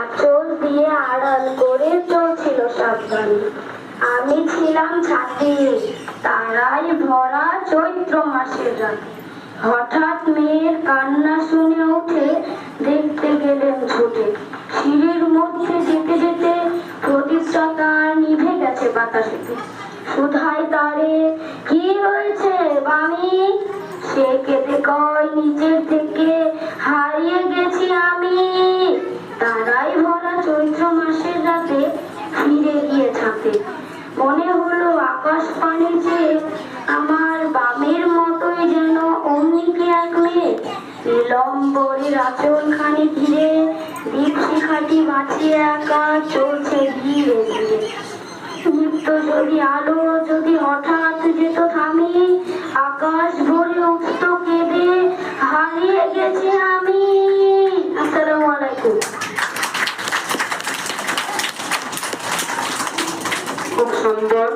আঁচল দিয়ে আড়াল করে চলছিল সাবধানে। আমি ছিলাম ছাদে তারাই ভরা চৈত্র মাসের রাতে। হঠাৎ মেয়ের কান্না শুনে উঠে দেখতে গেলেন ছুটে। সিঁড়ির মধ্যে যেতে যেতে তার নিভে গেছে বাতাসেতে। সুধাই তারে, কি হয়েছে বামি সে কেঁদে কয়, নিচের থেকে রাতে ফিরে গিয়ে ছাতে মনে হলো আকাশ পানে যে আমার বামের মতোই যেন অমনি কি এক মেয়ে। বিলম্বরের আচল খানি ঘিরে দীপশিখাটি বাঁচিয়ে একা চলছে ধীরে ধীরে। নিত্য যদি আলো যদি হঠাৎ যেত থামি, আকাশ ভরে উঠত কেঁদে, হারিয়ে গেছি আমি। আসসালামু আলাইকুম। খুব সুন্দর।